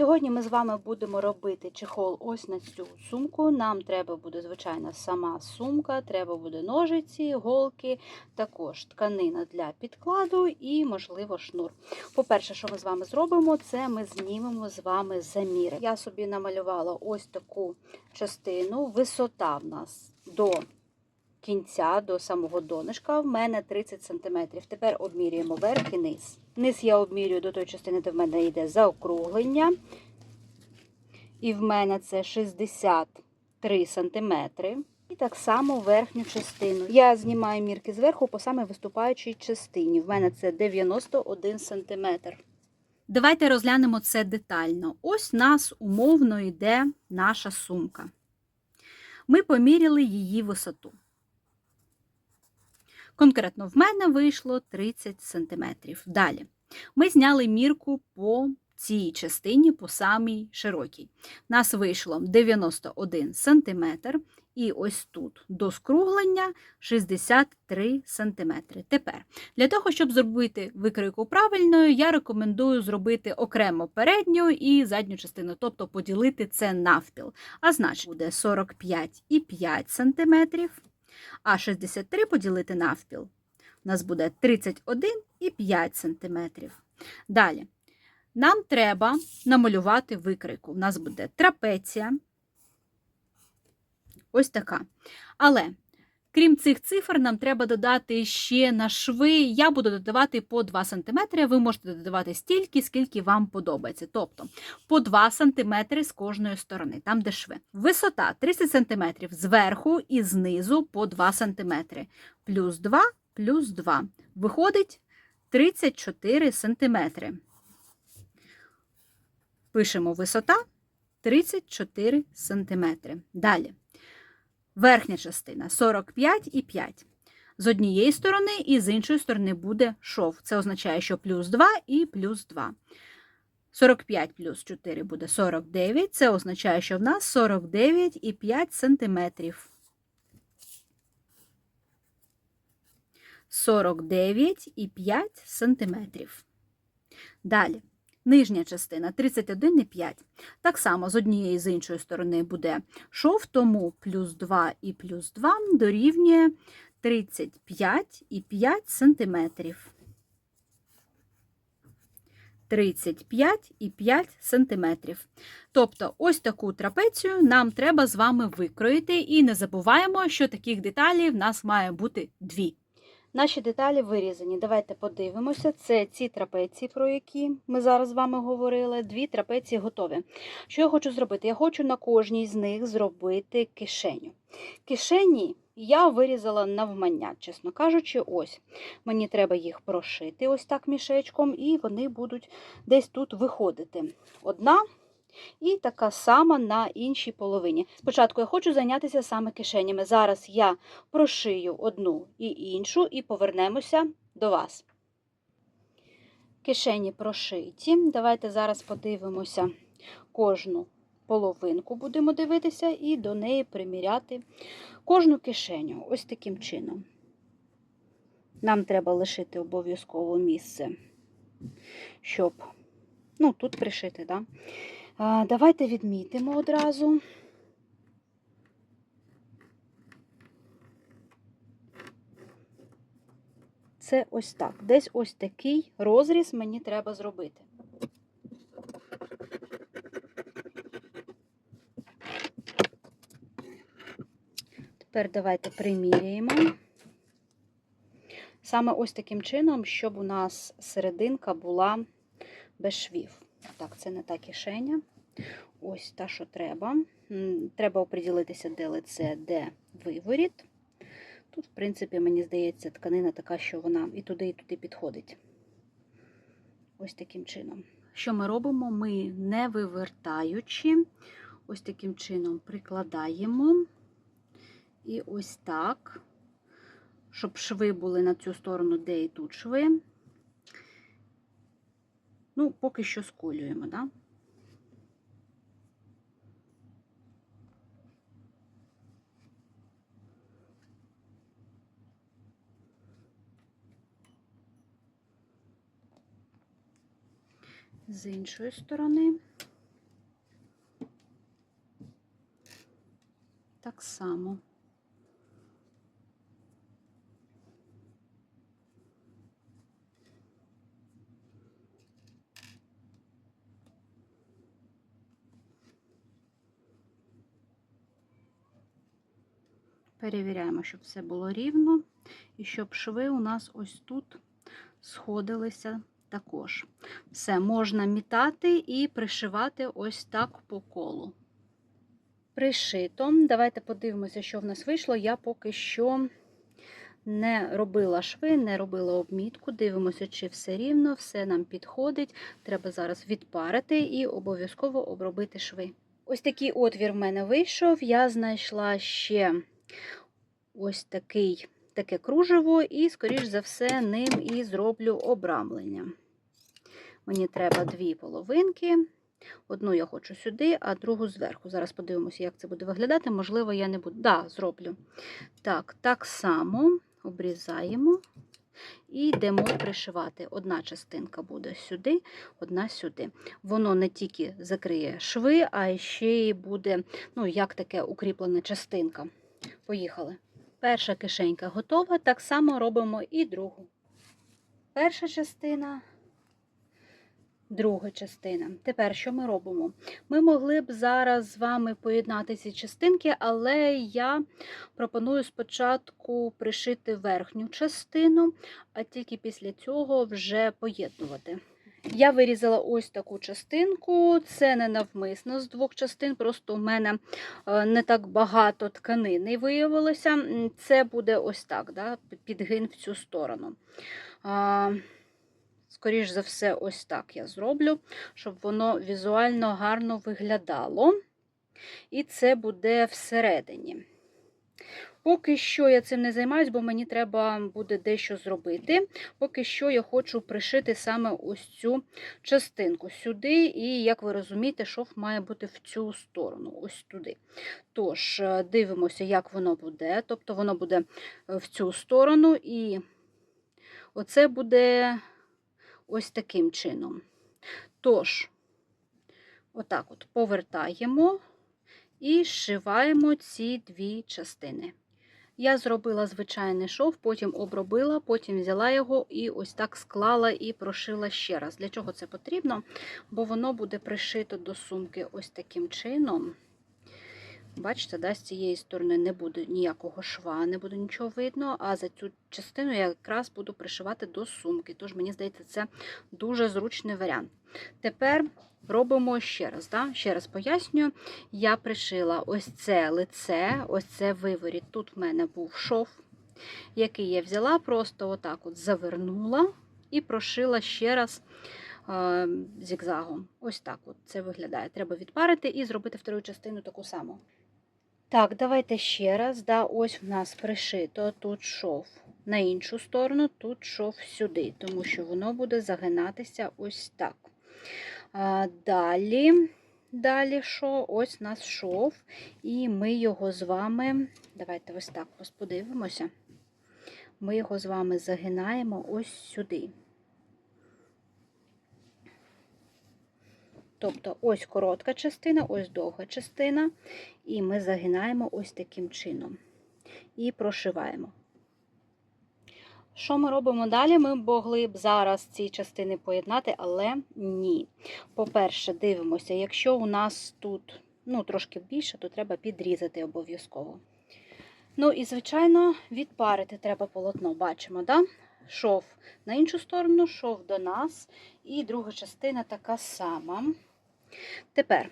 Сьогодні ми з вами будемо робити чехол ось на цю сумку. Нам треба буде, звичайно, сама сумка, треба буде ножиці, голки, також тканина для підкладу і, можливо, шнур. По-перше, що ми з вами зробимо, це ми знімемо з вами заміри. Я собі намалювала ось таку частину. Висота в нас до кінця, до самого донышка, в мене 30 см. Тепер обмірюємо верх і низ. Низ я обмірюю до тої частини, де в мене йде заокруглення. І в мене це 63 см. І так само верхню частину. Я знімаю мірки зверху по саме виступаючій частині. В мене це 91 см. Давайте розглянемо це детально. Ось нас умовно йде наша сумка. Ми поміряли її висоту. Конкретно в мене вийшло 30 см. Далі ми зняли мірку по цій частині, по самій широкій. Нас вийшло 91 см, і ось тут до скруглення 63 см. Тепер, для того, щоб зробити викройку правильною, я рекомендую зробити окремо передню і задню частину, тобто поділити це навпіл. А значить, буде 45,5 см, а 63 поділити навпіл. У нас буде 31,5 см. Далі. Нам треба намалювати викрику. У нас буде трапеція. Ось така. Але, крім цих цифр, нам треба додати ще на шви. Я буду додавати по 2 см. Ви можете додавати стільки, скільки вам подобається. Тобто по 2 см з кожної сторони, там де шви. Висота 30 см зверху і знизу по 2 см. Плюс 2, плюс 2. Виходить 34 см. Пишемо висота 34 см. Далі. Верхня частина 45,5. З однієї сторони і з іншої сторони буде шов. Це означає, що плюс 2 і плюс 2. 45 плюс 4 буде 49. Це означає, що в нас 49,5 см. 49,5 см. Далі. Нижня частина 31,5. Так само з однієї і з іншої сторони буде шов, тому плюс 2 і плюс 2 дорівнює 35,5 см. 35,5 см. Тобто, ось таку трапецію нам треба з вами викроїти, і не забуваємо, що таких деталей в нас має бути дві. Наші деталі вирізані. Давайте подивимося. Це ці трапеції, про які ми зараз з вами говорили. Дві трапеції готові. Що я хочу зробити? Я хочу на кожній з них зробити кишеню. Кишені я вирізала навмання, чесно кажучи, ось. Мені треба їх прошити ось так мішечком, і вони будуть десь тут виходити. Одна. І така сама на іншій половині. Спочатку я хочу зайнятися саме кишенями. Зараз я прошию одну і іншу, і повернемося до вас. Кишені прошиті. Давайте зараз подивимося кожну половинку, будемо дивитися, і до неї приміряти кожну кишеню. Ось таким чином. Нам треба лишити обов'язково місце, щоб ну, тут пришити, так? Давайте відмітимо одразу. Це ось так. Десь ось такий розріз мені треба зробити. Тепер давайте приміряємо. Саме ось таким чином, щоб у нас серединка була без швів. Так, це не та кишеня. Ось та, що треба. Треба оприділитися, де лице, де виворіт. Тут, в принципі, мені здається, тканина така, що вона і туди, і туди підходить. Ось таким чином. Що ми робимо? Ми не вивертаючи, ось таким чином прикладаємо. І ось так, щоб шви були на цю сторону, де і тут шви. Ну, поки що сколюємо, Да? З іншої сторони так само. Перевіряємо, щоб все було рівно, і щоб шви у нас ось тут сходилися також. Все можна мітати і пришивати ось так по колу. Пришито. Давайте подивимося, що в нас вийшло. Я поки що не робила шви, не робила обмітку. Дивимося, чи все рівно, все нам підходить. Треба зараз відпарити і обов'язково обробити шви. Ось такий отвір в мене вийшов. Я знайшла ще ось такий, таке кружево, і, скоріш за все, ним і зроблю обрамлення. Мені треба дві половинки. Одну я хочу сюди, а другу зверху. Зараз подивимося, як це буде виглядати. Можливо, я не буду. Да, зроблю. Так, так само обрізаємо і йдемо пришивати. Одна частинка буде сюди, одна сюди. Воно не тільки закриє шви, а ще й буде, ну, як таке укріплена частинка. Поїхали. Перша кишенька готова, так само робимо і другу. Перша частина, друга частина. Тепер що ми робимо? Ми могли б зараз з вами поєднати ці частинки, але я пропоную спочатку пришити верхню частину, а тільки після цього вже поєднувати. Я вирізала ось таку частинку, це не навмисно з двох частин, просто у мене е, не так багато тканини виявилося. Це буде ось так, да, підгин в цю сторону. А, Скоріш за все, ось так я зроблю, щоб воно візуально гарно виглядало. І це буде всередині. Поки що я цим не займаюсь, бо мені треба буде дещо зробити. Поки що я хочу пришити саме ось цю частинку сюди, і, як ви розумієте, шов має бути в цю сторону, ось туди. Тож, е, дивимося, як воно буде. Тобто воно буде е, в цю сторону, і оце буде ось таким чином. Тож, отак от повертаємо і зшиваємо ці дві частини. Я зробила звичайний шов, потім обробила, потім взяла його і ось так склала і прошила ще раз. Для чого це потрібно? Бо воно буде пришито до сумки ось таким чином. Бачите, да, з цієї сторони не буде ніякого шва, не буде нічого видно, а за цю частину я якраз буду пришивати до сумки. Тож, мені здається, це дуже зручний варіант. Тепер робимо ще раз. Да? Ще раз пояснюю, я пришила ось це лице, ось це виворіт. Тут в мене був шов, який я взяла, просто отак от завернула і прошила ще раз е, зігзагом. Ось так от це виглядає. Треба відпарити і зробити втору частину таку саму. Так, давайте ще раз. Да, Ось в нас пришито тут шов на іншу сторону, тут шов сюди, тому що воно буде загинатися ось так. Далі, далі що? Ось нас шов, і ми його з вами, давайте ось так подивимося. Ми його з вами загинаємо ось сюди. Тобто ось коротка частина, ось довга частина, і ми загинаємо ось таким чином. І прошиваємо. Що ми робимо далі? Ми могли б зараз ці частини поєднати, але ні. По-перше, дивимося, якщо у нас тут ну, трошки більше, то треба підрізати обов'язково. Ну і, звичайно, відпарити треба полотно. Бачимо, да? шов на іншу сторону, шов до нас, і друга частина така сама. Тепер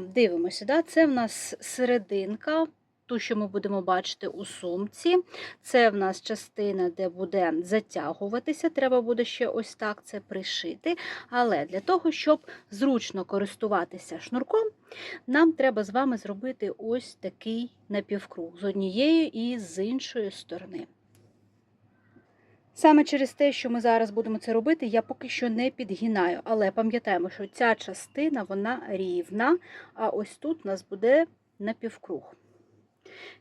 дивимося, да? це в нас серединка, ту, що ми будемо бачити у сумці. Це в нас частина, де буде затягуватися, треба буде ще ось так це пришити. Але для того, щоб зручно користуватися шнурком, нам треба з вами зробити ось такий напівкруг з однієї і з іншої сторони. Саме через те, що ми зараз будемо це робити, я поки що не підгинаю. Але пам'ятаємо, що ця частина вона рівна, а ось тут у нас буде напівкруг.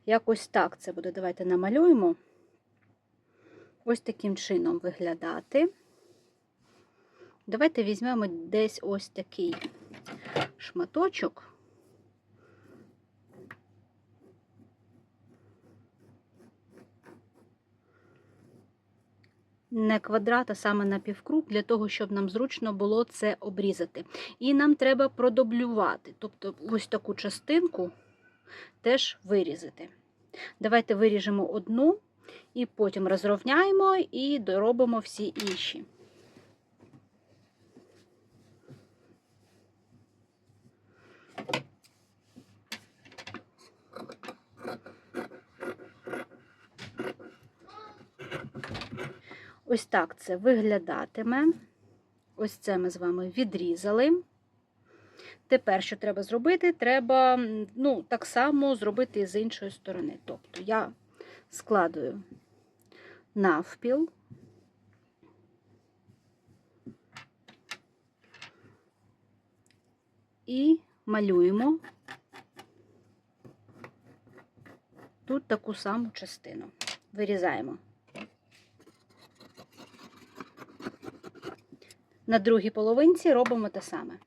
Якось так це буде. Давайте намалюємо. Ось таким чином виглядати. Давайте візьмемо десь ось такий шматочок. Не квадрат, а саме на півкруг, для того, щоб нам зручно було це обрізати. І нам треба продублювати, тобто ось таку частинку теж вирізати. Давайте виріжемо одну і потім розрівняємо і доробимо всі інші. Ось так це виглядатиме. Ось це ми з вами відрізали. Тепер, що треба зробити? Треба ну, так само зробити з іншої сторони. Тобто я складую навпіл. І малюємо тут таку саму частину. Вирізаємо. На другій половинці робимо те саме.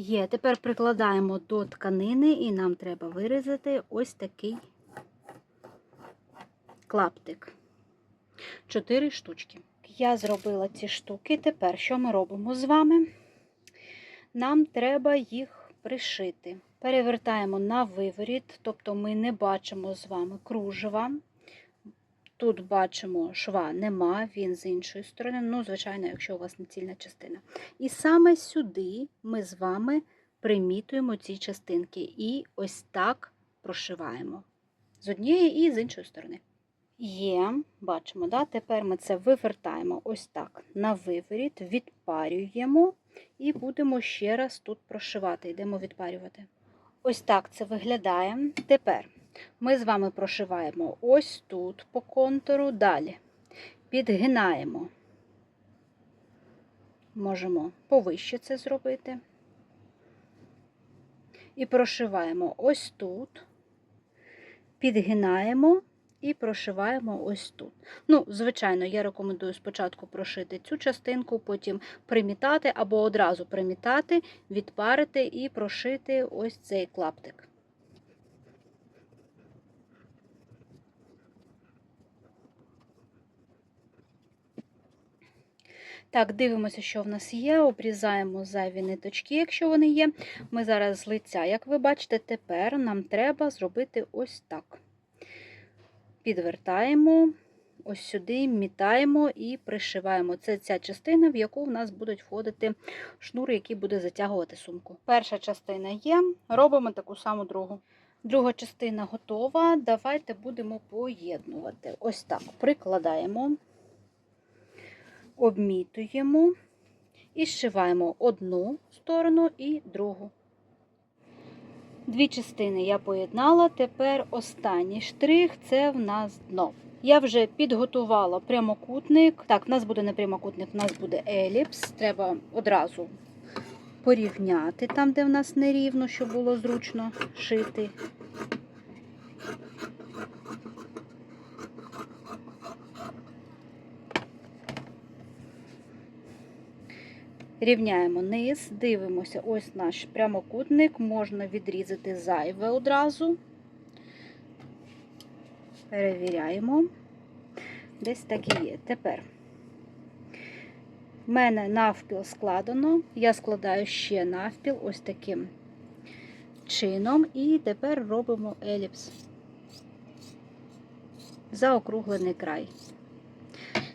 Є, тепер прикладаємо до тканини і нам треба вирізати ось такий клаптик. Чотири штучки. Я зробила ці штуки. Тепер що ми робимо з вами? Нам треба їх пришити. Перевертаємо на виворіт, тобто ми не бачимо з вами кружева. Тут бачимо, шва нема, він з іншої сторони, ну, звичайно, якщо у вас не цільна частина. І саме сюди ми з вами примітуємо ці частинки і ось так прошиваємо з однієї і з іншої сторони. Є, бачимо, да? тепер ми це вивертаємо ось так на виворіт, відпарюємо і будемо ще раз тут прошивати. Йдемо відпарювати. Ось так це виглядає. Тепер ми з вами прошиваємо ось тут по контуру, далі підгинаємо. Можемо повище це зробити. І прошиваємо ось тут, підгинаємо і прошиваємо ось тут. Ну, звичайно, я рекомендую спочатку прошити цю частинку, потім примітати або одразу примітати, відпарити і прошити ось цей клаптик. Так, дивимося, що в нас є. Обрізаємо зайві ниточки, якщо вони є. Ми зараз з лиця, як ви бачите, тепер нам треба зробити ось так. Підвертаємо, ось сюди, мітаємо і пришиваємо. Це ця частина, в яку в нас будуть входити шнури, який буде затягувати сумку. Перша частина є, робимо таку саму другу. Друга частина готова. Давайте будемо поєднувати. Ось так прикладаємо обмітуємо і зшиваємо одну сторону і другу. Дві частини я поєднала, тепер останній штрих це в нас дно. Я вже підготувала прямокутник. Так, в нас буде не прямокутник, в нас буде еліпс. Треба одразу порівняти там, де в нас нерівно, щоб було зручно шити. Рівняємо низ, дивимося, ось наш прямокутник, можна відрізати зайве одразу. Перевіряємо. Десь так і є. Тепер в мене навпіл складено, я складаю ще навпіл ось таким чином, і тепер робимо еліпс. Заокруглений край.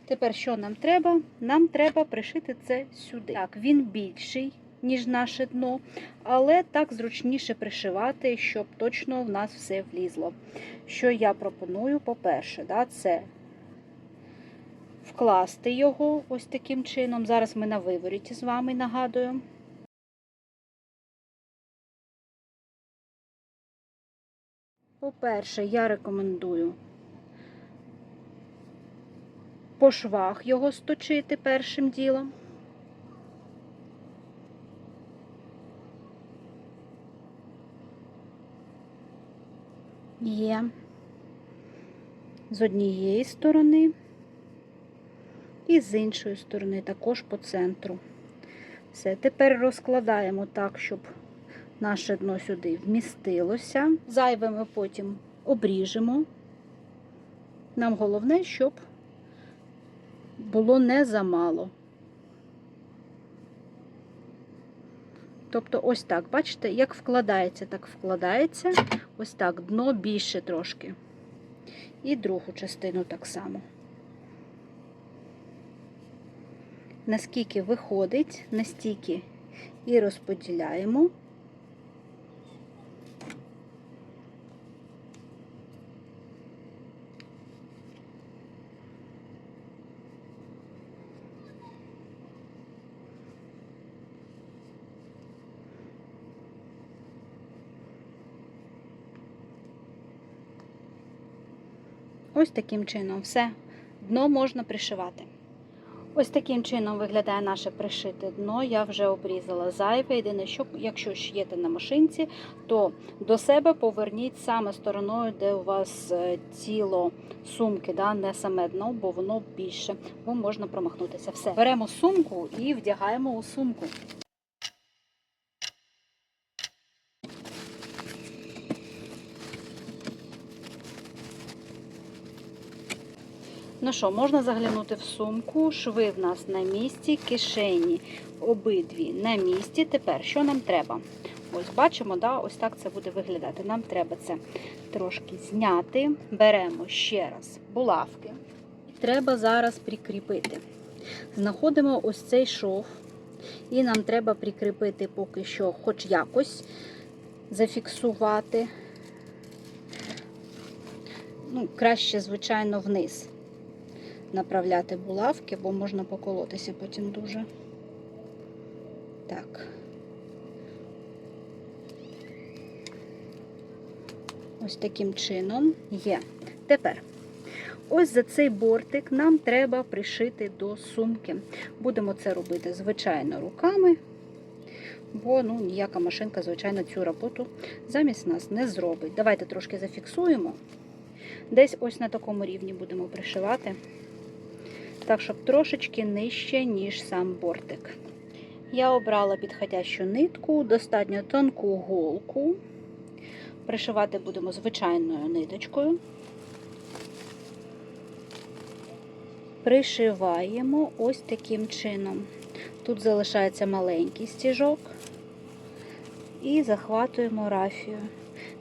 Тепер що нам треба? Нам треба пришити це сюди. Так, він більший, ніж наше дно, але так зручніше пришивати, щоб точно в нас все влізло. Що я пропоную, по-перше, да, це вкласти його ось таким чином. Зараз ми на виворіті з вами нагадую. По-перше, я рекомендую по швах його сточити першим ділом. Є з однієї сторони і з іншої сторони, також по центру. Все, тепер розкладаємо так, щоб наше дно сюди вмістилося. Зайве ми потім обріжемо. Нам головне, щоб було не замало. Тобто ось так, бачите, як вкладається, так вкладається. Ось так, дно більше трошки. І другу частину так само. Наскільки виходить, настільки і розподіляємо. Ось таким чином все. Дно можна пришивати. Ось таким чином виглядає наше пришите дно. Я вже обрізала зайве. Єдине, що якщо шиєте на машинці, то до себе поверніть саме стороною, де у вас е, тіло сумки, да, не саме дно, бо воно більше, бо можна промахнутися. Все. Беремо сумку і вдягаємо у сумку. Ну що, можна заглянути в сумку, шви в нас на місці, кишені обидві на місці. Тепер що нам треба? Ось бачимо, да, ось так це буде виглядати. Нам треба це трошки зняти. Беремо ще раз булавки. Треба зараз прикріпити. Знаходимо ось цей шов, і нам треба прикріпити поки що, хоч якось зафіксувати. Ну, краще, звичайно, вниз направляти булавки, бо можна поколотися потім дуже. Так. Ось таким чином є. Тепер, ось за цей бортик нам треба пришити до сумки. Будемо це робити, звичайно, руками, бо ну, ніяка машинка, звичайно, цю роботу замість нас не зробить. Давайте трошки зафіксуємо. Десь ось на такому рівні будемо пришивати так, щоб трошечки нижче, ніж сам бортик. Я обрала підходящу нитку, достатньо тонку голку. Пришивати будемо звичайною ниточкою. Пришиваємо ось таким чином. Тут залишається маленький стіжок і захватуємо рафію.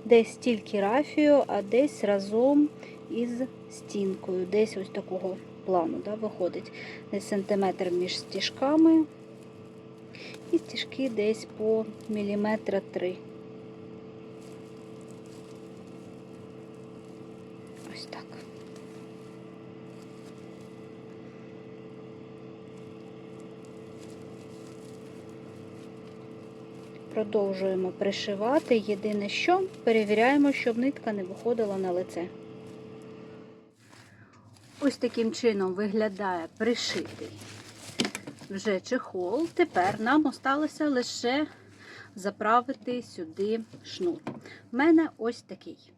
Десь тільки рафію, а десь разом із стінкою. Десь ось такого плану да, виходить десь сантиметр між стіжками. І стіжки десь по міліметра три. Ось так. Продовжуємо пришивати. Єдине, що перевіряємо, щоб нитка не виходила на лице. Ось таким чином виглядає пришитий вже чехол. Тепер нам осталося лише заправити сюди шнур. У мене ось такий.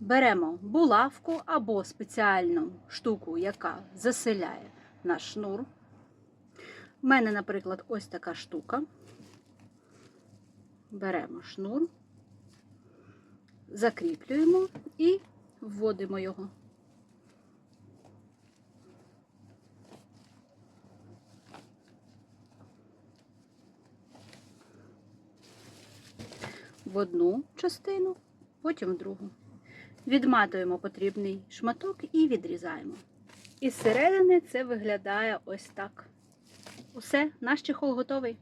Беремо булавку або спеціальну штуку, яка заселяє наш шнур. У мене, наприклад, ось така штука. Беремо шнур, закріплюємо і вводимо його. В одну частину, потім в другу. Відматуємо потрібний шматок і відрізаємо. Із середини це виглядає ось так. Усе, наш чехол готовий.